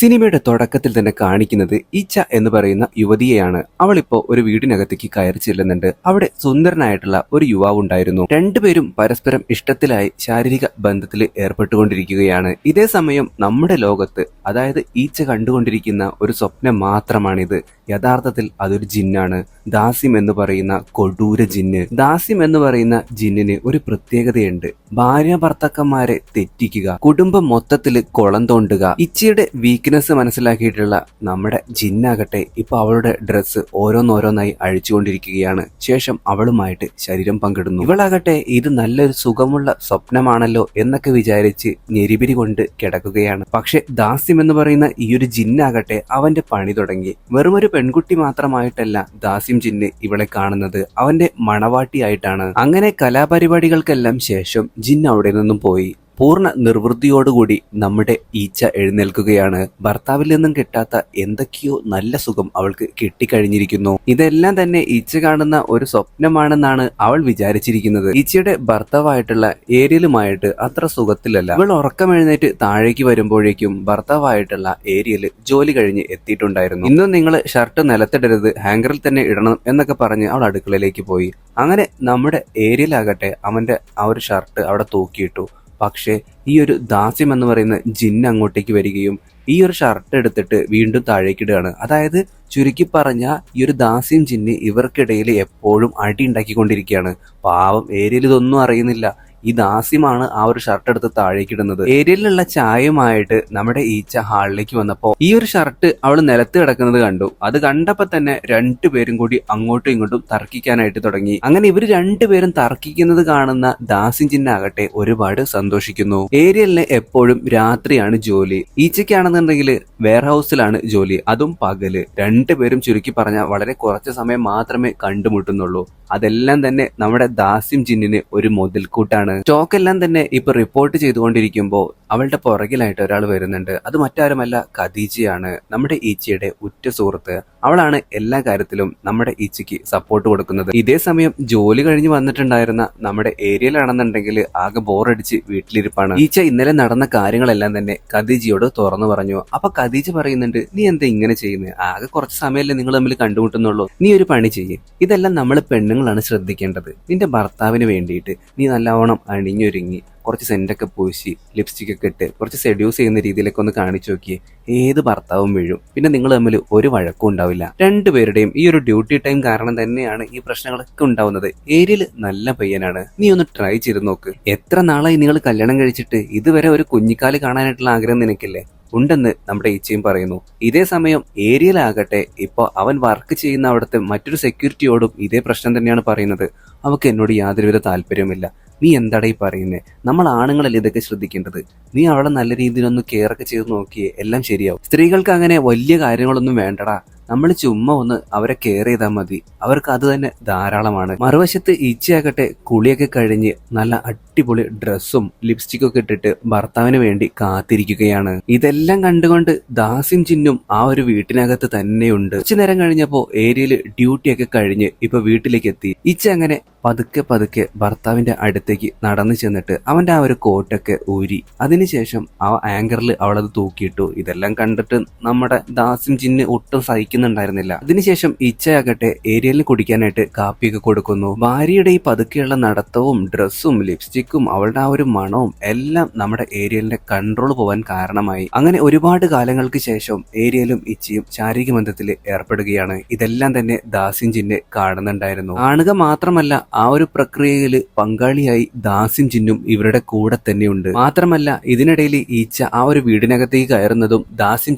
സിനിമയുടെ തുടക്കത്തിൽ തന്നെ കാണിക്കുന്നത് ഇച്ച എന്ന് പറയുന്ന യുവതിയെയാണ്. അവളിപ്പോ ഒരു വീടിനകത്തേക്ക് കയറി ചെല്ലുന്നുണ്ട്. അവിടെ സുന്ദരനായിട്ടുള്ള ഒരു യുവാവ് ഉണ്ടായിരുന്നു. രണ്ടുപേരും പരസ്പരം ഇഷ്ടത്തിലായി ശാരീരിക ബന്ധത്തിൽ ഏർപ്പെട്ടുകൊണ്ടിരിക്കുകയാണ്. ഇതേ സമയം നമ്മുടെ ലോകത്ത് അതായത് ഈച്ച കണ്ടുകൊണ്ടിരിക്കുന്ന ഒരു സ്വപ്നം മാത്രമാണിത്. യഥാർത്ഥത്തിൽ അതൊരു ജിന്നാണ്. ദാസിം എന്ന് പറയുന്ന കൊടൂര ജിന്ന്. ദാസിം എന്ന് പറയുന്ന ജിന്നിന് ഒരു പ്രത്യേകതയുണ്ട്. ഭാര്യ ഭർത്തക്കന്മാരെ തെറ്റിക്കുക കുടുംബം മൊത്തത്തിൽ കുളം തോണ്ടുക ഇച്ചയുടെ വീക്ക്നെസ് മനസ്സിലാക്കിയിട്ടുള്ള നമ്മുടെ ജിന്നാകട്ടെ ഇപ്പൊ അവളുടെ ഡ്രസ്സ് ഓരോന്നോരോന്നായി അഴിച്ചുകൊണ്ടിരിക്കുകയാണ്. ശേഷം അവളുമായിട്ട് ശരീരം പങ്കിടുന്നു. ഇവളാകട്ടെ ഇത് നല്ലൊരു സുഖമുള്ള സ്വപ്നമാണല്ലോ എന്നൊക്കെ വിചാരിച്ച് ഞെരിപിരി കൊണ്ട് കിടക്കുകയാണ്. പക്ഷെ ദാസ്യം എന്ന് പറയുന്ന ഈ ഒരു ജിന്നാകട്ടെ അവന്റെ പണി തുടങ്ങി. വെറും ഒരു പെൺകുട്ടി മാത്രമായിട്ടല്ല ദാസിം ജിന്ന് ഇവളെ കാണുന്നത് അവന്റെ മണവാട്ടിയായിട്ടാണ്. അങ്ങനെ കലാപരിപാടികൾക്കെല്ലാം ശേഷം ജിൻ അവിടെ നിന്നും പോയി. പൂർണ നിർവൃത്തിയോടുകൂടി നമ്മുടെ ഈച്ച എഴുന്നേൽക്കുകയാണ്. ഭർത്താവിൽ നിന്നും കിട്ടാത്ത എന്തൊക്കെയോ നല്ല സുഖം അവൾക്ക് കിട്ടിക്കഴിഞ്ഞിരിക്കുന്നു. ഇതെല്ലാം തന്നെ ഈച്ച കാണുന്ന ഒരു സ്വപ്നമാണെന്നാണ് അവൾ വിചാരിച്ചിരിക്കുന്നത്. ഈച്ചയുടെ ഭർത്താവായിട്ടുള്ള ഏരിയലുമായിട്ട് അത്ര സുഖത്തിലല്ല. അവൾ ഉറക്കം എഴുന്നേറ്റ് താഴേക്ക് വരുമ്പോഴേക്കും ഭർത്താവായിട്ടുള്ള ഏരിയൽ ജോലി കഴിഞ്ഞ് എത്തിയിട്ടുണ്ടായിരുന്നു. ഇന്നും നിങ്ങൾ ഷർട്ട് നിലത്തിടരുത് ഹാങ്കറിൽ തന്നെ ഇടണം എന്നൊക്കെ പറഞ്ഞ് അവൾ അടുക്കളയിലേക്ക് പോയി. അങ്ങനെ നമ്മുടെ ഏരിയലാകട്ടെ അവന്റെ ആ ഒരു ഷർട്ട് അവിടെ തൂക്കിയിട്ടു. പക്ഷേ ഈ ഒരു ദാസ്യം എന്ന് പറയുന്ന ജിന്ന് അങ്ങോട്ടേക്ക് വരികയും ഈ ഒരു ഷർട്ട് എടുത്തിട്ട് വീണ്ടും താഴേക്കിടുകയാണ്. അതായത് ചുരുക്കി പറഞ്ഞ ഈ ഒരു ദാസ്യം ജിന്ന് ഇവർക്കിടയിൽ എപ്പോഴും അടി ഉണ്ടാക്കിക്കൊണ്ടിരിക്കുകയാണ്. പാവം ഏരിയയിൽ ഇതൊന്നും അറിയുന്നില്ല. ഈ ദാസ്യമാണ് ആ ഒരു ഷർട്ട് എടുത്ത് താഴേക്ക് ഇടുന്നത്. ഏരിയയിലുള്ള ചായയുമായിട്ട് നമ്മുടെ ഈച്ച ഹാളിലേക്ക് വന്നപ്പോൾ ഈ ഒരു ഷർട്ട് അവൾ നിലത്ത് കിടക്കുന്നത് കണ്ടു. അത് കണ്ടപ്പോ തന്നെ രണ്ടുപേരും കൂടി അങ്ങോട്ടും ഇങ്ങോട്ടും തർക്കിക്കാനായിട്ട് തുടങ്ങി. അങ്ങനെ ഇവർ രണ്ടുപേരും തർക്കിക്കുന്നത് കാണുന്ന ദാസ്യം ചിന്നാകട്ടെ ഒരുപാട് സന്തോഷിക്കുന്നു. ഏരിയലിന് എപ്പോഴും രാത്രിയാണ് ജോലി. ഈച്ചയ്ക്കാണെന്നുണ്ടെങ്കിൽ വെയർ ഹൗസിലാണ് ജോലി. അതും പകൽ. രണ്ടുപേരും ചുരുക്കി പറഞ്ഞാൽ വളരെ കുറച്ച് സമയം മാത്രമേ കണ്ടുമുട്ടുന്നുള്ളൂ. അതെല്ലാം തന്നെ നമ്മുടെ ദാസ്യം ജിന്നിന് ഒരു മുതൽക്കൂട്ടാണ്. സ്റ്റോക്ക് എല്ലാം തന്നെ ഇപ്പൊ റിപ്പോർട്ട് ചെയ്തുകൊണ്ടിരിക്കുമ്പോൾ അവളുടെ പുറകിലായിട്ട് ഒരാൾ വരുന്നുണ്ട്. അത് മറ്റാരുമല്ല ഖദീജയാണ്. നമ്മുടെ ഈച്ചയുടെ ഉറ്റ സുഹൃത്ത്. അവളാണ് എല്ലാ കാര്യത്തിലും നമ്മുടെ ഈച്ചയ്ക്ക് സപ്പോർട്ട് കൊടുക്കുന്നത്. ഇതേ സമയം ജോലി കഴിഞ്ഞ് വന്നിട്ടുണ്ടായിരുന്ന നമ്മുടെ ഏരിയയിലാണെന്നുണ്ടെങ്കിൽ ആകെ ബോറടിച്ച് വീട്ടിലിരിപ്പാണ്. ഈച്ച ഇന്നലെ നടന്ന കാര്യങ്ങളെല്ലാം തന്നെ ഖദീജയോട് തുറന്നു പറഞ്ഞു. അപ്പൊ ഖദീജ പറയുന്നുണ്ട് നീ എന്താ ഇങ്ങനെ ചെയ്യുന്നത് ആകെ കുറച്ച് സമയമല്ലേ നിങ്ങൾ തമ്മിൽ കണ്ടുമുട്ടുന്നുള്ളൂ. നീ ഒരു പണി ചെയ്യേ. ഇതെല്ലാം നമ്മൾ പെണ്ണുങ്ങളാണ് ശ്രദ്ധിക്കേണ്ടത്. നിന്റെ ഭർത്താവിന് വേണ്ടിയിട്ട് നീ നല്ലവണ്ണം അണിഞ്ഞൊരുങ്ങി കുറച്ച് സെന്റൊക്കെ പൂശി ലിപ്സ്റ്റിക് ഒക്കെ ഇട്ട് കുറച്ച് സെഡ്യൂസ് ചെയ്യുന്ന രീതിയിലൊക്കെ ഒന്ന് കാണിച്ചു നോക്കിയേ. ഏത് ഭർത്താവും വീഴും. പിന്നെ നിങ്ങൾ തമ്മിൽ ഒരു വഴക്കും ഉണ്ടാവില്ല. രണ്ടുപേരുടെയും ഈ ഒരു ഡ്യൂട്ടി ടൈം കാരണം തന്നെയാണ് ഈ പ്രശ്നങ്ങളൊക്കെ ഉണ്ടാവുന്നത്. ഏരിയൽ നല്ല പയ്യനാണ്. നീ ഒന്ന് ട്രൈ ചെയ്ത് നോക്ക്. എത്ര നാളായി നിങ്ങൾ കല്യാണം കഴിച്ചിട്ട് ഇതുവരെ ഒരു കുഞ്ഞിക്കാൽ കാണാനായിട്ടുള്ള ആഗ്രഹം നിനക്കില്ലേ? ഉണ്ടെന്ന് നമ്മുടെ ഈച്ചയും പറയുന്നു. ഇതേ സമയം ഏരിയയിലാകട്ടെ ഇപ്പൊ അവൻ വർക്ക് ചെയ്യുന്ന അവിടുത്തെ മറ്റൊരു സെക്യൂരിറ്റിയോടും ഇതേ പ്രശ്നം തന്നെയാണ് പറയുന്നത്. അവക്ക് എന്നോട് യാതൊരുവിധ താല്പര്യവുമില്ല. നീ എന്താടാ ഈ പറയുന്നേ? നമ്മൾ ആണുങ്ങളല്ലേ ഇതൊക്കെ ശ്രദ്ധിക്കേണ്ടത്? നീ അവളെ നല്ല രീതിയിലൊന്ന് കെയർ ഒക്കെ ചെയ്ത് നോക്കിയേ എല്ലാം ശരിയാവും. സ്ത്രീകൾക്ക് അങ്ങനെ വലിയ കാര്യങ്ങളൊന്നും വേണ്ടടാ. നമ്മൾ ചുമ്മാ ഒന്ന് അവരെ കെയർ ചെയ്താൽ മതി. അവർക്ക് അത് തന്നെ ധാരാളമാണ്. മറുവശത്ത് ഈച്ചയാകട്ടെ കുളിയൊക്കെ കഴിഞ്ഞ് നല്ല അടിപൊളി ഡ്രസ്സും ലിപ്സ്റ്റിക്കും ഒക്കെ ഇട്ടിട്ട് ഭർത്താവിന് വേണ്ടി കാത്തിരിക്കുകയാണ്. ഇതെല്ലാം കണ്ടുകൊണ്ട് ദാസിം ചിന്നും ആ ഒരു വീട്ടിനകത്ത് തന്നെയുണ്ട്. കുറച്ചു നേരം കഴിഞ്ഞപ്പോ ഏരിയയിൽ ഡ്യൂട്ടിയൊക്കെ കഴിഞ്ഞ് ഇപ്പൊ വീട്ടിലേക്ക് എത്തി. ഈച്ച അങ്ങനെ പതുക്കെ പതുക്കെ ഭർത്താവിന്റെ അടുത്തേക്ക് നടന്നു ചെന്നിട്ട് അവന്റെ ആ ഒരു കോട്ടൊക്കെ ഊരി. അതിനുശേഷം ആ ആങ്കറിൽ അവളത് തൂക്കിയിട്ടു. ഇതെല്ലാം കണ്ടിട്ട് നമ്മുടെ ദാസിം ചിന്ന് ഒട്ടും സഹിക്കുന്നുണ്ടായിരുന്നില്ല അതിനുശേഷം ഇച്ചയാകട്ടെ ഏരിയലിന് കുടിക്കാനായിട്ട് കാപ്പിയൊക്കെ കൊടുക്കുന്നു. ഭാര്യയുടെ ഈ പതുക്കെയുള്ള നടത്തവും ഡ്രസ്സും ലിപ്സ്റ്റിക്കും അവളുടെ ആ ഒരു മണവും എല്ലാം നമ്മുടെ ഏരിയലിന്റെ കൺട്രോൾ പോവാൻ കാരണമായി. അങ്ങനെ ഒരുപാട് കാലങ്ങൾക്ക് ശേഷം ഏരിയലും ഇച്ചയും ശാരീരിക ബന്ധത്തിൽ ഏർപ്പെടുകയാണ്. ഇതെല്ലാം തന്നെ ദാസ്യം ചിന്നെ കാണുന്നുണ്ടായിരുന്നു. കാണുക മാത്രമല്ല ആ ഒരു പ്രക്രിയയിൽ പങ്കാളിയായി ദാസ്യം ചിന്നും ഇവരുടെ കൂടെ തന്നെയുണ്ട്. മാത്രമല്ല ഇതിനിടയിൽ ഈച്ച ആ ഒരു വീടിനകത്തേക്ക് കയറുന്നതും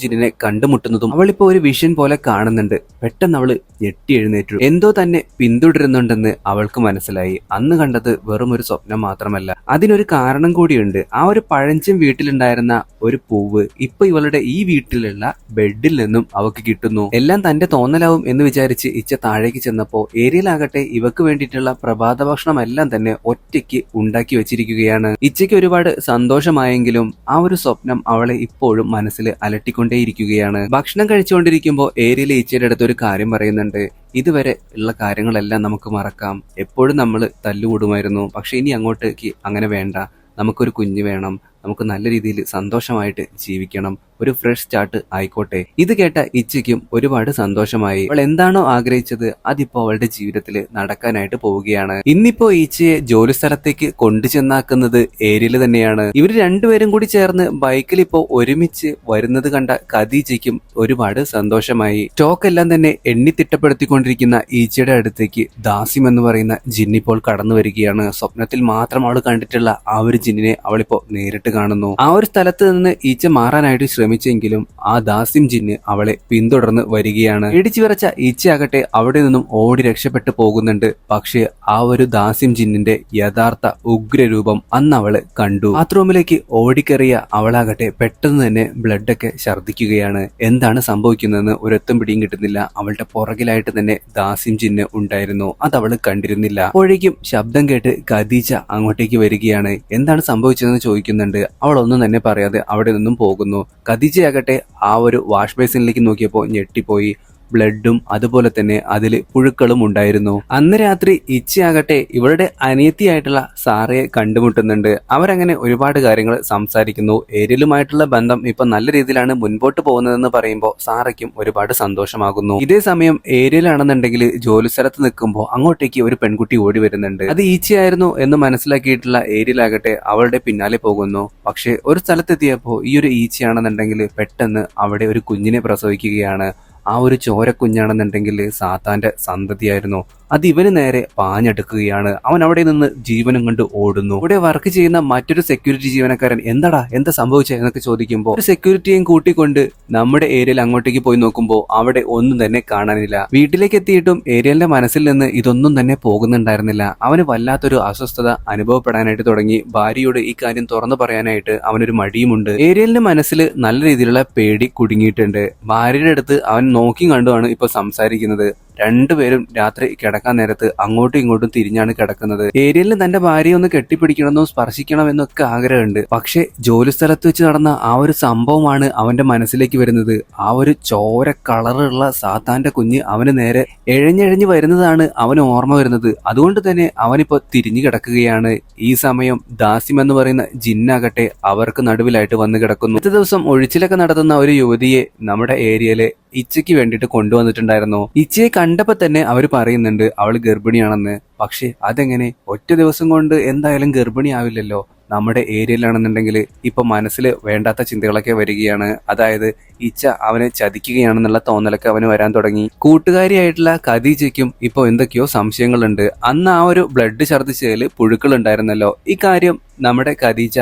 ചിന്നിനെ കണ്ടുമുട്ടുന്നതും അവളിപ്പോ ഒരു വിഷൻ പോലെ കാണുന്നുണ്ട്. പെട്ടെന്ന് അവൾ ഞെട്ടി എഴുന്നേറ്റു. എന്തോ തന്നെ പിന്തുടരുന്നുണ്ടെന്ന് അവൾക്ക് മനസ്സിലായി. അന്ന് കണ്ടത് വെറും ഒരു സ്വപ്നം മാത്രമല്ല. അതിനൊരു കാരണം കൂടിയുണ്ട്. ആ ഒരു പഴഞ്ചൻ വീട്ടിലുണ്ടായിരുന്ന ഒരു പൂവ് ഇപ്പൊ ഇവളുടെ ഈ വീട്ടിലുള്ള ബെഡിൽ നിന്നും അവക്ക് കിട്ടുന്നു. എല്ലാം തന്റെ തോന്നലാവും എന്ന് വിചാരിച്ച് ഇച്ച താഴേക്ക് ചെന്നപ്പോ ഏരിയയിലാകട്ടെ ഇവക്ക് വേണ്ടിയിട്ടുള്ള പ്രഭാത ഭക്ഷണം എല്ലാം തന്നെ ഒറ്റയ്ക്ക് ഉണ്ടാക്കി വെച്ചിരിക്കുകയാണ്. ഇച്ചയ്ക്ക് ഒരുപാട് സന്തോഷമായെങ്കിലും ആ ഒരു സ്വപ്നം അവളെ ഇപ്പോഴും മനസ്സിൽ അലട്ടിക്കൊണ്ടേയിരിക്കുകയാണ്. ഭക്ഷണം കഴിച്ചുകൊണ്ടിരിക്കുമ്പോൾ ഏരിയയിലെ ഈച്ചയുടെ അടുത്ത് ഒരു കാര്യം പറയുന്നുണ്ട്. ഇതുവരെ ഉള്ള കാര്യങ്ങളെല്ലാം നമുക്ക് മറക്കാം. എപ്പോഴും നമ്മൾ തല്ലുകൂടുമായിരുന്നു. പക്ഷെ ഇനി അങ്ങോട്ടേക്ക് അങ്ങനെ വേണ്ട. നമുക്കൊരു കുഞ്ഞ് വേണം. നമുക്ക് നല്ല രീതിയിൽ സന്തോഷമായിട്ട് ജീവിക്കണം. ഒരു ഫ്രഷ് സ്റ്റാർട്ട് ആയിക്കോട്ടെ. ഇത് കേട്ട ഇച്ചയ്ക്കും ഒരുപാട് സന്തോഷമായി. അവൾ എന്താണോ ആഗ്രഹിച്ചത് അതിപ്പോ അവളുടെ ജീവിതത്തിൽ നടക്കാനായിട്ട് പോവുകയാണ്. ഇന്നിപ്പോ ഈച്ചയെ ജോലി സ്ഥലത്തേക്ക് കൊണ്ടു ചെന്നാക്കുന്നത് ഏരിയയിൽ തന്നെയാണ്. ഇവർ രണ്ടുപേരും കൂടി ചേർന്ന് ബൈക്കിൽ ഇപ്പോ ഒരുമിച്ച് വരുന്നത് കണ്ട ഖദീജയ്ക്കും ഒരുപാട് സന്തോഷമായി. സ്റ്റോക്ക് എല്ലാം തന്നെ എണ്ണി തിട്ടപ്പെടുത്തിക്കൊണ്ടിരിക്കുന്ന ഈച്ചയുടെ അടുത്തേക്ക് ദാസിം എന്ന് പറയുന്ന ജിന്നിപ്പോൾ കടന്നു വരികയാണ്. സ്വപ്നത്തിൽ മാത്രം അവൾ കണ്ടിട്ടുള്ള ആ ഒരു ജിന്നിനെ അവളിപ്പോ നേരിട്ട് കാണുന്നു. ആ ഒരു സ്ഥലത്ത് നിന്ന് ഈച്ച മാറാനായിട്ട് ശ്രമിച്ചെങ്കിലും ആ ദാസിം ജിന്ന് അവളെ പിന്തുടർന്ന് വരികയാണ്. ഇടിച്ചു വിറച്ച ഈച്ചയാകട്ടെ അവിടെ നിന്നും ഓടി രക്ഷപ്പെട്ടു പോകുന്നുണ്ട്. പക്ഷേ ആ ഒരു ദാസിം ജിന്നിന്റെ യഥാർത്ഥ ഉഗ്രരൂപം അന്ന് അവൾ കണ്ടു. ബാത്റൂമിലേക്ക് ഓടിക്കറിയ അവളാകട്ടെ പെട്ടെന്ന് തന്നെ ബ്ലഡ് ഒക്കെ ഛർദ്ദിക്കുകയാണ്. എന്താണ് സംഭവിക്കുന്നതെന്ന് ഒരെത്തും പിടിയും കിട്ടുന്നില്ല. അവളുടെ പുറകിലായിട്ട് തന്നെ ദാസിം ജിന്ന് ഉണ്ടായിരുന്നു. അത് അവൾ കണ്ടിരുന്നില്ല. അപ്പോഴേക്കും ശബ്ദം കേട്ട് ഖദീജ അങ്ങോട്ടേക്ക് വരികയാണ്. എന്താണ് സംഭവിച്ചതെന്ന് ചോദിക്കുന്നുണ്ട്. അവൾ ഒന്നും തന്നെ പറയാതെ അവിടെ നിന്നും പോകുന്നു. ഖദീജയാകട്ടെ ആ ഒരു വാഷ് ബേസിനിലേക്ക് നോക്കിയപ്പോൾ ഞെട്ടിപ്പോയി. ബ്ലഡും അതുപോലെ തന്നെ അതിൽ പുഴുക്കളും ഉണ്ടായിരുന്നു. അന്ന് രാത്രി ഇച്ചയാകട്ടെ ഇവളുടെ അനിയത്തിയായിട്ടുള്ള സാറയെ കണ്ടുമുട്ടുന്നുണ്ട്. അവരങ്ങനെ ഒരുപാട് കാര്യങ്ങൾ സംസാരിക്കുന്നു. ഏരിയലുമായിട്ടുള്ള ബന്ധം ഇപ്പൊ നല്ല രീതിയിലാണ് മുൻപോട്ട് പോകുന്നതെന്ന് പറയുമ്പോൾ സാറയ്ക്കും ഒരുപാട് സന്തോഷമാകുന്നു. ഇതേ സമയം ഏരിയയിലാണെന്നുണ്ടെങ്കിൽ ജോലി സ്ഥലത്ത് നിൽക്കുമ്പോൾ അങ്ങോട്ടേക്ക് ഒരു പെൺകുട്ടി ഓടി വരുന്നുണ്ട്. അത് ഈച്ചയായിരുന്നു എന്ന് മനസ്സിലാക്കിയിട്ടുള്ള ഏരിയയിലാകട്ടെ അവളുടെ പിന്നാലെ പോകുന്നു. പക്ഷെ ഒരു സ്ഥലത്തെത്തിയപ്പോൾ ഈ ഒരു ഈച്ചയാണെന്നുണ്ടെങ്കിൽ പെട്ടെന്ന് അവിടെ ഒരു കുഞ്ഞിനെ പ്രസവിക്കുകയാണ്. ആ ഒരു ചോരക്കുഞ്ഞാണെന്നുണ്ടെങ്കിൽ സാത്താന്റെ സന്തതിയായിരുന്നു അത് ഇവന് നേരെ പാഞ്ഞെടുക്കുകയാണ്. അവൻ അവിടെ നിന്ന് ജീവനും കണ്ട് ഓടുന്നു. ഇവിടെ വർക്ക് ചെയ്യുന്ന മറ്റൊരു സെക്യൂരിറ്റി ജീവനക്കാരൻ എന്താടാ എന്താ സംഭവിച്ചത് എന്നൊക്കെ ചോദിക്കുമ്പോൾ ഒരു സെക്യൂരിറ്റിയും കൂട്ടിക്കൊണ്ട് നമ്മുടെ ഏരിയയിൽ അങ്ങോട്ടേക്ക് പോയി നോക്കുമ്പോൾ അവിടെ ഒന്നും തന്നെ കാണാനില്ല. വീട്ടിലേക്ക് എത്തിയിട്ടും ഏരിയലിന്റെ മനസ്സിൽ നിന്ന് ഇതൊന്നും തന്നെ പോകുന്നുണ്ടായിരുന്നില്ല. അവന് വല്ലാത്തൊരു അസ്വസ്ഥത അനുഭവപ്പെടാനായിട്ട് തുടങ്ങി. ഭാര്യയോട് ഈ കാര്യം തുറന്നു പറയാനായിട്ട് അവനൊരു മടിയുമുണ്ട്. ഏരിയലിന്റെ മനസ്സിൽ നല്ല രീതിയിലുള്ള പേടി കുടുങ്ങിയിട്ടുണ്ട്. ഭാര്യയുടെ അടുത്ത് അവൻ നോക്കി കണ്ടുമാണ് ഇപ്പൊ സംസാരിക്കുന്നത്. രണ്ടുപേരും രാത്രി കിടക്കാൻ നേരത്ത് അങ്ങോട്ടും ഇങ്ങോട്ടും തിരിഞ്ഞാണ് കിടക്കുന്നത്. ഏരിയലിന് തന്റെ ഭാര്യയെ ഒന്ന് കെട്ടിപ്പിടിക്കണമെന്നും സ്പർശിക്കണമെന്നൊക്കെ ആഗ്രഹമുണ്ട്. പക്ഷെ ജോലി സ്ഥലത്ത് വെച്ച് നടന്ന ആ ഒരു സംഭവമാണ് അവന്റെ മനസ്സിലേക്ക് വരുന്നത്. ആ ഒരു ചോര കളറുള്ള സാത്താന്റെ കുഞ്ഞ് അവന് നേരെ എഴഞ്ഞെഴഞ്ഞ് വരുന്നതാണ് അവന് ഓർമ്മ വരുന്നത്. അതുകൊണ്ട് തന്നെ അവനിപ്പോ തിരിഞ്ഞു കിടക്കുകയാണ്. ഈ സമയം ദാസിം എന്ന് പറയുന്ന ജിന്നാകട്ടെ അവർക്ക് നടുവിലായിട്ട് വന്നു കിടക്കുന്നു. അടുത്ത ദിവസം ഒഴിച്ചിലൊക്കെ നടത്തുന്ന ഒരു യുവതിയെ നമ്മുടെ ഏരിയയിലെ ഇച്ചയ്ക്ക് വേണ്ടിയിട്ട് കൊണ്ടുവന്നിട്ടുണ്ടായിരുന്നു. ഇച്ചയെ കണ്ടപ്പോ തന്നെ അവർ പറയുന്നുണ്ട് അവൾ ഗർഭിണിയാണെന്ന്. പക്ഷെ അതെങ്ങനെ? ഒറ്റ ദിവസം കൊണ്ട് എന്തായാലും ഗർഭിണിയാവില്ലല്ലോ നമ്മുടെ ഏരിയയിലാണെന്നുണ്ടെങ്കിൽ ഇപ്പൊ മനസ്സിൽ വേണ്ടാത്ത ചിന്തകളൊക്കെ വരികയാണ്. അതായത് ഇച്ച അവനെ ചതിക്കുകയാണെന്നുള്ള തോന്നലൊക്കെ അവന് വരാൻ തുടങ്ങി. കൂട്ടുകാരിയായിട്ടുള്ള ഖദീജയ്ക്കും ഇപ്പൊ എന്തൊക്കെയോ സംശയങ്ങളുണ്ട്. അന്ന് ആ ഒരു ബ്ലഡ് ഛർദ്ദിച്ചതിൽ പുഴുക്കൾ ഉണ്ടായിരുന്നല്ലോ. ഈ കാര്യം നമ്മുടെ ഖദീജ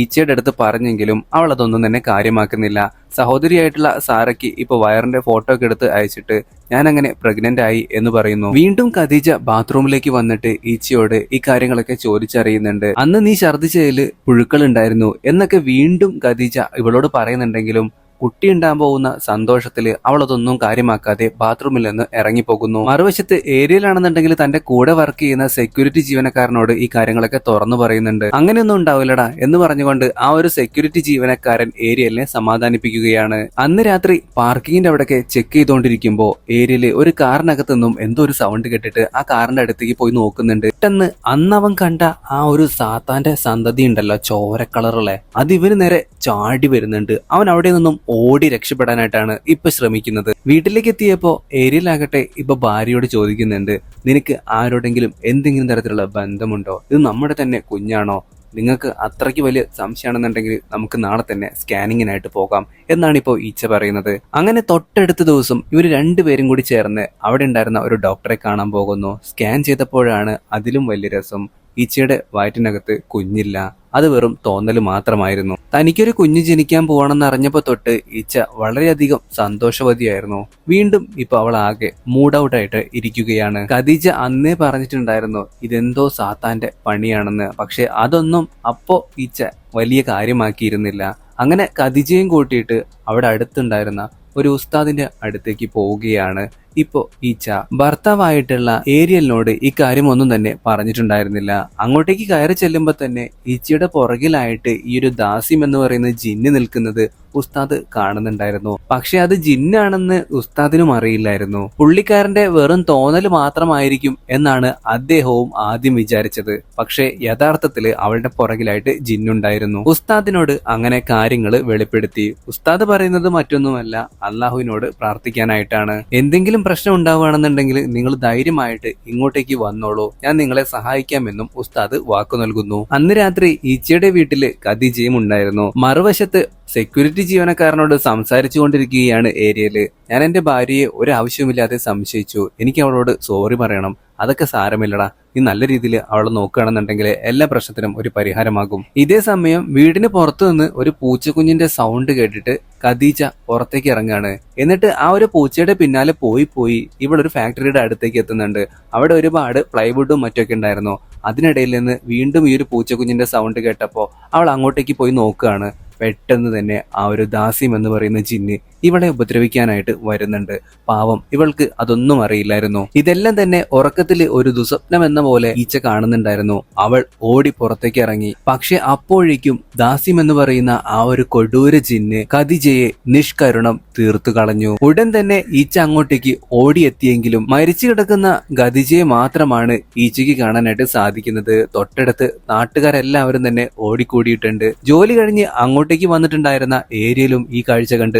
ഈച്ചയുടെ അടുത്ത് പറഞ്ഞെങ്കിലും അവൾ അതൊന്നും തന്നെ കാര്യമാക്കുന്നില്ല. സഹോദരിയായിട്ടുള്ള സാറയ്ക്ക് ഇപ്പൊ വയറിന്റെ ഫോട്ടോ ഒക്കെ എടുത്ത് അയച്ചിട്ട് ഞാൻ അങ്ങനെ പ്രഗ്നന്റ് ആയി എന്ന് പറയുന്നു. വീണ്ടും ഖദീജ ബാത്റൂമിലേക്ക് വന്നിട്ട് ഈച്ചയോട് ഈ കാര്യങ്ങളൊക്കെ ചോദിച്ചറിയുന്നുണ്ട്. അന്ന് നീ ഛർദ്ദിച്ചതിൽ പുഴുക്കൾ ഉണ്ടായിരുന്നു എന്നൊക്കെ വീണ്ടും ഖദീജ ഇവളോട് പറയുന്നുണ്ടെങ്കിലും കുട്ടി ഉണ്ടാൻ പോകുന്ന സന്തോഷത്തിൽ അവൾ അതൊന്നും കാര്യമാക്കാതെ ബാത്റൂമിൽ നിന്ന് ഇറങ്ങിപ്പോകുന്നു. മറുവശത്ത് ഏരിയയിലാണെന്നുണ്ടെങ്കിൽ തന്റെ കൂടെ വർക്ക് ചെയ്യുന്ന സെക്യൂരിറ്റി ജീവനക്കാരനോട് ഈ കാര്യങ്ങളൊക്കെ തുറന്നു പറയുന്നുണ്ട്. അങ്ങനെയൊന്നും ഉണ്ടാവില്ലടാ എന്ന് പറഞ്ഞുകൊണ്ട് ആ ഒരു സെക്യൂരിറ്റി ജീവനക്കാരൻ ഏരിയലിനെ സമാധാനിപ്പിക്കുകയാണ്. അന്ന് രാത്രി പാർക്കിങ്ങിന്റെ അവിടെയൊക്കെ ചെക്ക് ചെയ്തുകൊണ്ടിരിക്കുമ്പോൾ ഏരിയയിൽ ഒരു കാറിനകത്ത് നിന്നും എന്തോ ഒരു സൗണ്ട് കേട്ടിട്ട് ആ കാറിന്റെ അടുത്തേക്ക് പോയി നോക്കുന്നുണ്ട്. പെട്ടെന്ന് അന്ന് അവൻ കണ്ട ആ ഒരു സാത്താന്റെ സന്തതി ഉണ്ടല്ലോ ചോര അത് ഇവന് നേരെ ചാടി വരുന്നുണ്ട്. അവൻ അവിടെ നിന്നും ഓടി രക്ഷപ്പെടാനായിട്ടാണ് ഇപ്പൊ ശ്രമിക്കുന്നത്. വീട്ടിലേക്ക് എത്തിയപ്പോ ഏരിയയിലാകട്ടെ ഇപ്പൊ ഭാര്യയോട് ചോദിക്കുന്നുണ്ട് നിനക്ക് ആരോടെങ്കിലും എന്തെങ്കിലും തരത്തിലുള്ള ബന്ധമുണ്ടോ? ഇത് നമ്മുടെ തന്നെ കുഞ്ഞാണോ? നിങ്ങൾക്ക് അത്രയ്ക്ക് വലിയ സംശയമാണെന്നുണ്ടെങ്കിൽ നമുക്ക് നാളെ തന്നെ സ്കാനിങ്ങിനായിട്ട് പോകാം എന്നാണ് ഇപ്പോൾ ഈച്ച പറയുന്നത്. അങ്ങനെ തൊട്ടടുത്ത ദിവസം ഇവർ രണ്ടുപേരും കൂടി ചേർന്ന് അവിടെ ഉണ്ടായിരുന്ന ഒരു ഡോക്ടറെ കാണാൻ പോകുന്നു. സ്കാൻ ചെയ്തപ്പോഴാണ് അതിലും വലിയ രസം. ഈച്ചയുടെ വയറ്റിനകത്ത് കുഞ്ഞില്ല. അത് വെറും തോന്നൽ മാത്രമായിരുന്നു. തനിക്കൊരു കുഞ്ഞ് ജനിക്കാൻ പോകണമെന്ന് അറിഞ്ഞപ്പോ തൊട്ട് ഈച്ച വളരെയധികം സന്തോഷവതിയായിരുന്നു. വീണ്ടും ഇപ്പൊ അവൾ ആകെ മൂഡ് ഔട്ട് ആയിട്ട് ഇരിക്കുകയാണ്. ഖദീജ അന്നേ പറഞ്ഞിട്ടുണ്ടായിരുന്നു ഇതെന്തോ സാത്താന്റെ പണിയാണെന്ന്. പക്ഷെ അതൊന്നും അപ്പോ ഈച്ച വലിയ കാര്യമാക്കിയിരുന്നില്ല. അങ്ങനെ ഖദീജയും കൂട്ടിയിട്ട് അവിടെ അടുത്തുണ്ടായിരുന്ന ഒരു ഉസ്താദിന്റെ അടുത്തേക്ക് പോവുകയാണ്. ഇപ്പോ ഈച്ച ഭർത്താവായിട്ടുള്ള ഏരിയലിനോട് ഇക്കാര്യം ഒന്നും തന്നെ പറഞ്ഞിട്ടുണ്ടായിരുന്നില്ല. അങ്ങോട്ടേക്ക് കയറി ചെല്ലുമ്പോ തന്നെ ഈച്ചയുടെ പുറകിലായിട്ട് ഈ ഒരു ദാസ്യം എന്ന് പറയുന്ന ജിന്ന് നിൽക്കുന്നത് ഉസ്താദ് കാണുന്നുണ്ടായിരുന്നു. പക്ഷെ അത് ജിന്നാണെന്ന് ഉസ്താദിനും അറിയില്ലായിരുന്നു. പുള്ളിക്കാരന്റെ വെറും തോന്നൽ മാത്രമായിരിക്കും എന്നാണ് അദ്ദേഹവും ആദ്യം വിചാരിച്ചത്. പക്ഷെ യഥാർത്ഥത്തിൽ അവളുടെ പുറകിലായിട്ട് ജിന്നുണ്ടായിരുന്നു. ഉസ്താദിനോട് അങ്ങനെ കാര്യങ്ങൾ വെളിപ്പെടുത്തി. ഉസ്താദ് പറയുന്നത് മറ്റൊന്നുമല്ല അള്ളാഹുവിനോട് പ്രാർത്ഥിക്കാനായിട്ടാണ്. എന്തെങ്കിലും പ്രശ്നം ഉണ്ടാവുകയാണെന്നുണ്ടെങ്കിൽ നിങ്ങൾ ധൈര്യമായിട്ട് ഇങ്ങോട്ടേക്ക് വന്നോളൂ. ഞാൻ നിങ്ങളെ സഹായിക്കാമെന്നും ഉസ്താദ് വാക്കു നൽകുന്നു. അന്ന് രാത്രി ഈച്ചയുടെ വീട്ടിൽ ഖദീജയും ഉണ്ടായിരുന്നു. മറുവശത്ത് സെക്യൂരിറ്റി ജീവനക്കാരനോട് സംസാരിച്ചു കൊണ്ടിരിക്കുകയാണ് ഏരിയയിൽ. ഞാൻ എന്റെ ഭാര്യയെ ഒരു ആവശ്യവുമില്ലാതെ സംശയിച്ചു. എനിക്ക് അവളോട് സോറി പറയണം. അതൊക്കെ സാരമില്ലടാ. നീ നല്ല രീതിയിൽ അവൾ നോക്കുകയാണെന്നുണ്ടെങ്കിൽ എല്ലാ പ്രശ്നത്തിനും ഒരു പരിഹാരമാകും. ഇതേ സമയം വീടിന് പുറത്തു നിന്ന് ഒരു പൂച്ചക്കുഞ്ഞിന്റെ സൗണ്ട് കേട്ടിട്ട് ഖദീജ പുറത്തേക്ക് ഇറങ്ങാണ്. എന്നിട്ട് ആ ഒരു പൂച്ചയുടെ പിന്നാലെ പോയി പോയി ഇവളൊരു ഫാക്ടറിയുടെ അടുത്തേക്ക് എത്തുന്നുണ്ട്. അവിടെ ഒരുപാട് പ്ലൈവുഡും മറ്റൊക്കെ ഉണ്ടായിരുന്നു. അതിനിടയിൽ നിന്ന് വീണ്ടും ഈ ഒരു പൂച്ചക്കുഞ്ഞിന്റെ സൗണ്ട് കേട്ടപ്പോൾ അവൾ അങ്ങോട്ടേക്ക് പോയി നോക്കുകയാണ്. പെട്ടെന്ന് തന്നെ ആ ഒരു ദാസ്യം എന്ന് പറയുന്ന ജിന്ന് ഇവളെ ഉപദ്രവിക്കാനായിട്ട് വരുന്നുണ്ട്. പാവം ഇവൾക്ക് അതൊന്നും അറിയില്ലായിരുന്നു. ഇതെല്ലാം തന്നെ ഉറക്കത്തിൽ ഒരു ദുസ്വപ്നം എന്ന പോലെ ഈച്ച കാണുന്നുണ്ടായിരുന്നു. അവൾ ഓടി പുറത്തേക്ക് ഇറങ്ങി. പക്ഷെ അപ്പോഴേക്കും ദാസ്യം എന്ന് പറയുന്ന ആ ഒരു കൊടൂര ജിന്ന് ഖദിജയെ നിഷ്കരുണം തീർത്തു കളഞ്ഞു. ഉടൻ തന്നെ ഈച്ച അങ്ങോട്ടേക്ക് ഓടിയെത്തിയെങ്കിലും മരിച്ചു കിടക്കുന്ന ഖദിജയെ മാത്രമാണ് ഈച്ചയ്ക്ക് കാണാനായിട്ട് സാധിക്കുന്നത്. തൊട്ടടുത്ത് നാട്ടുകാരെല്ലാവരും തന്നെ ഓടിക്കൂടിയിട്ടുണ്ട്. ജോലി കഴിഞ്ഞ് അങ്ങോട്ടേക്ക് വന്നിട്ടുണ്ടായിരുന്ന ഏരിയയിലും ഈ കാഴ്ച കണ്ട്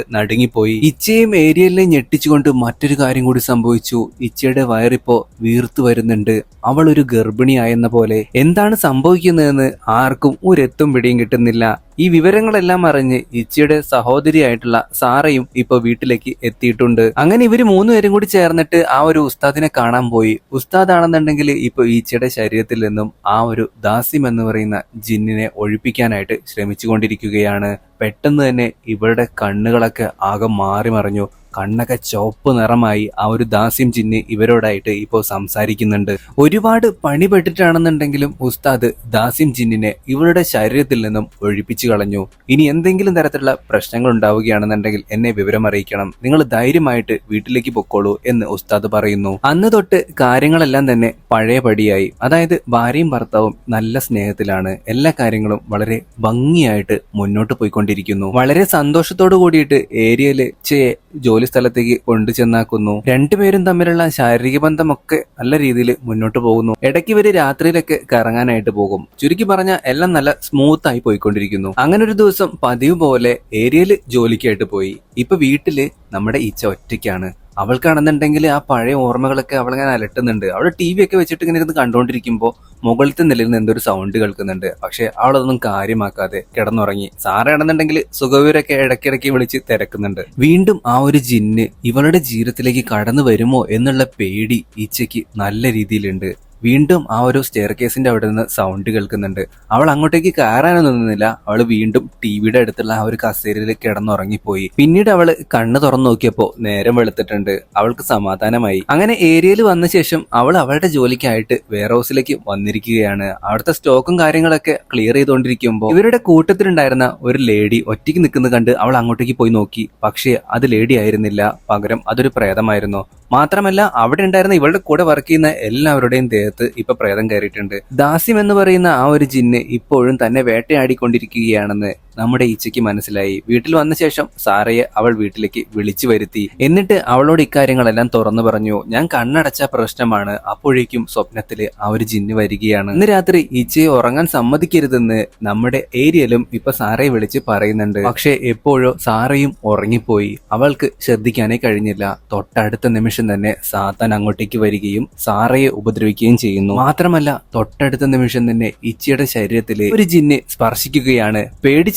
നടുങ്ങിപ്പോയി ഇച്ചയും ഏരിയലിനെ ഞെട്ടിച്ചുകൊണ്ട് മറ്റൊരു കാര്യം കൂടി സംഭവിച്ചു. ഇച്ചയുടെ വയറിപ്പോ വീർത്തു വരുന്നുണ്ട്. അവൾ ഒരു ഗർഭിണിയായെന്ന പോലെ. എന്താണ് സംഭവിക്കുന്നതെന്ന് ആർക്കും ഒരെത്തും പിടിയും കിട്ടുന്നില്ല. ഈ വിവരങ്ങളെല്ലാം അറിഞ്ഞ് ഇച്ചിയുടെ സഹോദരിയായിട്ടുള്ള സാറയും ഇപ്പൊ വീട്ടിലേക്ക് എത്തിയിട്ടുണ്ട്. അങ്ങനെ ഇവർ മൂന്നുപേരും കൂടി ചേർന്നിട്ട് ആ ഒരു ഉസ്താദിനെ കാണാൻ പോയി. ഉസ്താദാണെന്നുണ്ടെങ്കിൽ ഇപ്പൊ ഈച്ചയുടെ ശരീരത്തിൽ നിന്നും ആ ഒരു ദാസ്യം എന്ന് പറയുന്ന ജിന്നിനെ ഒഴിപ്പിക്കാനായിട്ട് ശ്രമിച്ചുകൊണ്ടിരിക്കുകയാണ്. പെട്ടെന്ന് തന്നെ ഇവരുടെ കണ്ണുകളൊക്കെ ആകെ മാറി മറിഞ്ഞു കണ്ണൊക്കെ ചുവപ്പ് നിറമായി ആ ഒരു ദാസ്യം ചിന്ന് ഇവരോടായിട്ട് ഇപ്പോൾ സംസാരിക്കുന്നുണ്ട്. ഒരുപാട് പണിപ്പെട്ടിട്ടാണെന്നുണ്ടെങ്കിലും ഉസ്താദ് ദാസ്യം ജിന്നിനെ ഇവരുടെ ശരീരത്തിൽ നിന്നും ഒഴിപ്പിച്ചു കളഞ്ഞു. ഇനി എന്തെങ്കിലും തരത്തിലുള്ള പ്രശ്നങ്ങൾ ഉണ്ടാവുകയാണെന്നുണ്ടെങ്കിൽ എന്നെ വിവരം അറിയിക്കണം. നിങ്ങൾ ധൈര്യമായിട്ട് വീട്ടിലേക്ക് പൊക്കോളൂ എന്ന് ഉസ്താദ് പറയുന്നു. അന്ന് തൊട്ട് കാര്യങ്ങളെല്ലാം തന്നെ പഴയപടിയായി. അതായത് ഭാര്യയും ഭർത്താവും നല്ല സ്നേഹത്തിലാണ്. എല്ലാ കാര്യങ്ങളും വളരെ ഭംഗിയായിട്ട് മുന്നോട്ട് പോയിക്കൊണ്ടിരിക്കുന്നു. വളരെ സന്തോഷത്തോടു കൂടിയിട്ട് ഏരിയയിൽ ചേ ജോലി സ്ഥലത്തേക്ക് കൊണ്ടു ചെന്നാക്കുന്നു. രണ്ടുപേരും തമ്മിലുള്ള ശാരീരിക ബന്ധമൊക്കെ നല്ല രീതിയിൽ മുന്നോട്ട് പോകുന്നു. ഇടയ്ക്ക് ഇവർ രാത്രിയിലൊക്കെ കറങ്ങാനായിട്ട് പോകും. ചുരുക്കി പറഞ്ഞ എല്ലാം നല്ല സ്മൂത്ത് ആയി പോയിക്കൊണ്ടിരിക്കുന്നു. അങ്ങനെ ഒരു ദിവസം പതിവ് പോലെ ഏരിയയിൽ ജോലിക്കായിട്ട് പോയി. ഇപ്പൊ വീട്ടിൽ നമ്മുടെ ഈച്ച ഒറ്റയ്ക്കാണ്. അവൾക്കാണെന്നുണ്ടെങ്കിൽ ആ പഴയ ഓർമ്മകളൊക്കെ അവളിങ്ങനെ അലട്ടുന്നുണ്ട്. അവൾ ടി വി ഒക്കെ വെച്ചിട്ട് ഇങ്ങനെ ഇരുന്ന് കണ്ടുകൊണ്ടിരിക്കുമ്പോൾ മുകളിലത്തെ നിലയിൽ നിന്ന് എന്തൊരു സൗണ്ട് കേൾക്കുന്നുണ്ട്. പക്ഷെ അവളതൊന്നും കാര്യമാക്കാതെ കിടന്നുറങ്ങി. സാറാണെന്നുണ്ടെങ്കിൽ സുഖവീരൊക്കെ ഇടയ്ക്കിടയ്ക്ക് വിളിച്ച് തിരക്കുന്നുണ്ട്. വീണ്ടും ആ ഒരു ജിന്ന് ഇവളുടെ ജീവിതത്തിലേക്ക് കടന്നു വരുമോ എന്നുള്ള പേടി ഈച്ചയ്ക്ക് നല്ല രീതിയിലുണ്ട്. വീണ്ടും ആ ഒരു സ്റ്റെയർ കേസിന്റെ അവിടെ നിന്ന് സൗണ്ട് കേൾക്കുന്നുണ്ട്. അവൾ അങ്ങോട്ടേക്ക് കയറാനൊന്നും നിന്നില്ല. അവൾ വീണ്ടും ടി വിയുടെ അടുത്തുള്ള ആ ഒരു കസേരയിൽ കിടന്നുറങ്ങിപ്പോയി. പിന്നീട് അവൾ കണ്ണ് തുറന്നു നോക്കിയപ്പോ നേരം വെളുത്തിട്ടുണ്ട്. അവൾക്ക് സമാധാനമായി. അങ്ങനെ ഏരിയയിൽ വന്ന ശേഷം അവൾ അവളുടെ ജോലിക്കായിട്ട് വെയർ ഹൗസിലേക്ക് വന്നിരിക്കുകയാണ്. അവിടുത്തെ സ്റ്റോക്കും കാര്യങ്ങളൊക്കെ ക്ലിയർ ചെയ്തുകൊണ്ടിരിക്കുമ്പോൾ ഇവരുടെ കൂട്ടത്തിലുണ്ടായിരുന്ന ഒരു ലേഡി ഒറ്റയ്ക്ക് നിൽക്കുന്നത് കണ്ട് അവൾ അങ്ങോട്ടേക്ക് പോയി നോക്കി. പക്ഷേ അത് ലേഡി ആയിരുന്നില്ല. പകരം അതൊരു പ്രേതമായിരുന്നു. മാത്രമല്ല അവിടെ ഉണ്ടായിരുന്ന ഇവളുടെ കൂടെ വർക്ക് ചെയ്യുന്ന എല്ലാവരുടെയും ദേഹത്ത് ഇപ്പൊ പ്രേതം കയറിയിട്ടുണ്ട്. ദാസ്യം എന്ന് പറയുന്ന ആ ഒരു ജിന്ന് ഇപ്പോഴും തന്നെ വേട്ടയാടിക്കൊണ്ടിരിക്കുകയാണെന്ന് നമ്മുടെ ഈച്ചയ്ക്ക് മനസ്സിലായി. വീട്ടിൽ വന്ന ശേഷം സാറയെ അവൾ വീട്ടിലേക്ക് വിളിച്ചു വരുത്തി. എന്നിട്ട് അവളോട് ഇക്കാര്യങ്ങളെല്ലാം തുറന്നു പറഞ്ഞു. ഞാൻ കണ്ണടച്ച പ്രശ്നമാണ്. അപ്പോഴേക്കും സ്വപ്നത്തിൽ ആ ഒരു ജിന്ന് വരികയാണ്. ഇന്ന് രാത്രി ഈച്ചയെ ഉറങ്ങാൻ സമ്മതിക്കരുതെന്ന് നമ്മുടെ ഏരിയയിലും ഇപ്പൊ സാറയെ വിളിച്ച് പറയുന്നുണ്ട്. പക്ഷെ എപ്പോഴോ സാറയും ഉറങ്ങിപ്പോയി. അവൾക്ക് ശ്രദ്ധിക്കാനേ കഴിഞ്ഞില്ല. തൊട്ടടുത്ത നിമിഷം തന്നെ സാത്താൻ അങ്ങോട്ടേക്ക് വരികയും സാറയെ ഉപദ്രവിക്കുകയും ചെയ്യുന്നു. മാത്രമല്ല തൊട്ടടുത്ത നിമിഷം തന്നെ ഇച്ചയുടെ ശരീരത്തിൽ ഒരു ജിന്ന് സ്പർശിക്കുകയാണ്.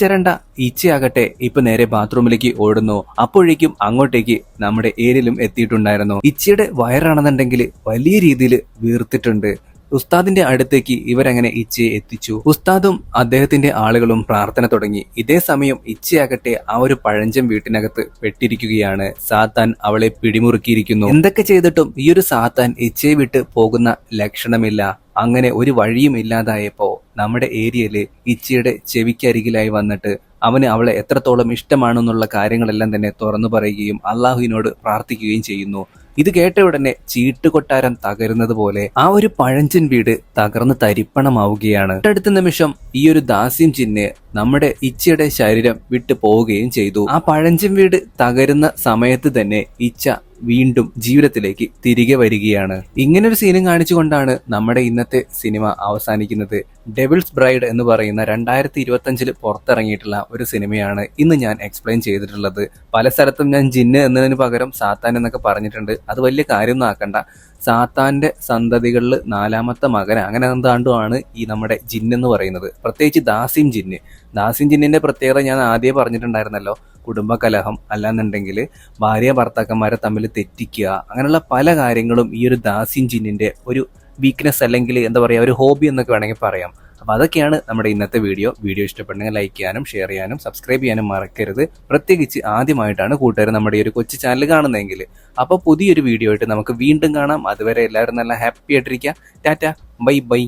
പേടിച്ചരണ്ട ഈച്ചയാകട്ടെ ഇപ്പൊ നേരെ ബാത്റൂമിലേക്ക് ഓടുന്നു. അപ്പോഴേക്കും അങ്ങോട്ടേക്ക് നമ്മുടെ ഏരിയലും എത്തിയിട്ടുണ്ടായിരുന്നു. ഇച്ചയുടെ വയറാണെന്നുണ്ടെങ്കിൽ വലിയ രീതിയിൽ വീർത്തിട്ടുണ്ട്. ഉസ്താദിന്റെ അടുത്തേക്ക് ഇവരങ്ങനെ ഇച്ചയെ എത്തിച്ചു. ഉസ്താദും അദ്ദേഹത്തിന്റെ ആളുകളും പ്രാർത്ഥന തുടങ്ങി. ഇതേ സമയം ഇച്ചയാകട്ടെ ആ ഒരു പഴഞ്ചൻ വീട്ടിനകത്ത് പെട്ടിരിക്കുകയാണ്. സാത്താൻ അവളെ പിടിമുറുക്കിയിരിക്കുന്നു. എന്തൊക്കെ ചെയ്തിട്ടും ഈ ഒരു സാത്താൻ ഇച്ചയെ വിട്ട് പോകുന്ന ലക്ഷണമില്ല. അങ്ങനെ ഒരു വഴിയും ഇല്ലാതായപ്പോ നമ്മുടെ ഏരിയയിൽ ചെവിക്ക് ചെവിക്കരികിലായി വന്നിട്ട് അവന് അവളെ എത്രത്തോളം ഇഷ്ടമാണെന്നുള്ള കാര്യങ്ങളെല്ലാം തന്നെ തുറന്നു പറയുകയും അള്ളാഹുവിനോട് പ്രാർത്ഥിക്കുകയും ചെയ്യുന്നു. ഇത് കേട്ട ഉടനെ ചീട്ടുകൊട്ടാരം തകരുന്നത് പോലെ ആ ഒരു പഴഞ്ചൻ വീട് തകർന്ന് തരിപ്പണമാവുകയാണ്. അടുത്ത നിമിഷം ഈ ഒരു ദാസ്യം ചിഹ്ന് നമ്മുടെ ഇച്ചയുടെ ശരീരം വിട്ടു പോവുകയും ചെയ്തു. ആ പഴഞ്ചൻ വീട് തകരുന്ന സമയത്ത് തന്നെ ഇച്ച വീണ്ടും ജീവിതത്തിലേക്ക് തിരികെ വരികയാണ്. ഇങ്ങനൊരു സീനും കാണിച്ചുകൊണ്ടാണ് നമ്മുടെ ഇന്നത്തെ സിനിമ അവസാനിക്കുന്നത്. ഡെവിൾസ് ബ്രൈഡ് എന്ന് പറയുന്ന രണ്ടായിരത്തി ഇരുപത്തി അഞ്ചിൽ പുറത്തിറങ്ങിയിട്ടുള്ള ഒരു സിനിമയാണ് ഇന്ന് ഞാൻ എക്സ്പ്ലെയിൻ ചെയ്തിട്ടുള്ളത്. പല സ്ഥലത്തും ഞാൻ ജിന്ന് എന്നതിന് പകരം സാത്താൻ എന്നൊക്കെ പറഞ്ഞിട്ടുണ്ട്. അത് വലിയ കാര്യമൊന്നും ആക്കണ്ട. സാത്താന്റെ സന്തതികളിൽ നാലാമത്തെ മകൻ അങ്ങനെ എന്താണ്ടുമാണ് ഈ നമ്മുടെ ജിന്ന് എന്ന് പറയുന്നത്. പ്രത്യേകിച്ച് ദാസിം ജിന്ന്. ദാസിം ജിന്നിന്റെ പ്രത്യേകത ഞാൻ ആദ്യം പറഞ്ഞിട്ടുണ്ടായിരുന്നല്ലോ. കുടുംബ കലഹം അല്ലാന്നുണ്ടെങ്കിൽ ഭാര്യ ഭർത്താക്കന്മാരെ തമ്മിൽ തെറ്റിക്കുക അങ്ങനെയുള്ള പല കാര്യങ്ങളും ഈ ഒരു ദാസിൻ ജിന്നിന്റെ ഒരു വീക്ക്നെസ് അല്ലെങ്കിൽ എന്താ പറയുക ഒരു ഹോബി എന്നൊക്കെ വേണമെങ്കിൽ പറയാം. അപ്പോൾ അതൊക്കെയാണ് നമ്മുടെ ഇന്നത്തെ വീഡിയോ. വീഡിയോ ഇഷ്ടപ്പെട്ടെങ്കിൽ ലൈക്ക് ചെയ്യാനും ഷെയർ ചെയ്യാനും സബ്സ്ക്രൈബ് ചെയ്യാനും മറക്കരുത്. പ്രത്യേകിച്ച് ആദ്യമായിട്ടാണ് കൂട്ടുകാർ നമ്മുടെ ഈ ഒരു കൊച്ചു ചാനൽ കാണുന്നതെങ്കിൽ. അപ്പോൾ പുതിയൊരു വീഡിയോ ആയിട്ട് നമുക്ക് വീണ്ടും കാണാം. അതുവരെ എല്ലാവരും നല്ല ഹാപ്പി ആയിട്ടിരിക്കുക. Tata bye bye.